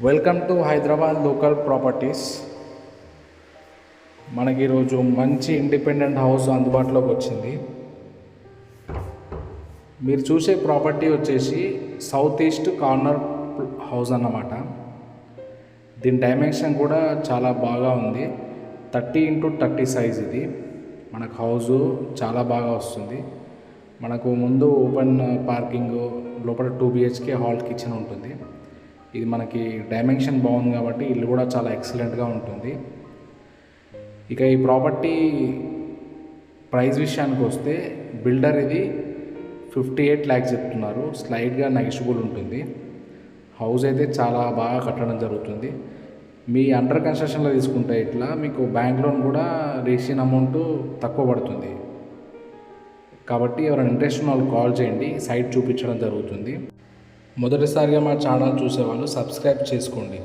Welcome to Hyderabad local properties మనకి ఈరోజు మంచి ఇండిపెండెంట్ హౌస్ అందుబాటులోకి వచ్చింది. మీరు చూసే ప్రాపర్టీ వచ్చేసి సౌత్ ఈస్ట్ కార్నర్ హౌస్ అన్నమాట. దీని డైమెన్షన్ కూడా చాలా బాగా ఉంది. థర్టీ ఇంటూ థర్టీ సైజ్ ఇది. మనకు హౌస్ చాలా బాగా వస్తుంది. మనకు ముందు ఓపెన్ పార్కింగ్ లోపల టూ బిహెచ్కే హాల్ కిచెన్ ఉంటుంది. ఇది మనకి డైమెన్షన్ బాగుంది కాబట్టి ఇల్లు కూడా చాలా ఎక్సలెంట్గా ఉంటుంది. ఇక ఈ ప్రాపర్టీ ప్రైస్ విషయానికి వస్తే బిల్డర్ ఇది ఫిఫ్టీ ఎయిట్ ల్యాక్స్ చెప్తున్నారు స్లైడ్గా నెగిషిబుల్ ఉంటుంది. హౌస్ అయితే చాలా బాగా కట్టడం జరుగుతుంది. మీ అండర్ కన్స్ట్రక్షన్లో తీసుకుంటే ఇట్లా మీకు బ్యాంక్ లోన్ కూడా రిజిస్ట్రేషన్ అమౌంట్ తక్కువ పడుతుంది. కాబట్టి ఎవరైనా ఇంట్రెస్ట్ ఉన్న వాళ్ళు కాల్ చేయండి. సైట్ చూపించడం జరుగుతుంది. మొదటిసారిగా మా ఛానల్ చూసేవాళ్ళు సబ్స్క్రైబ్ చేసుకోండి.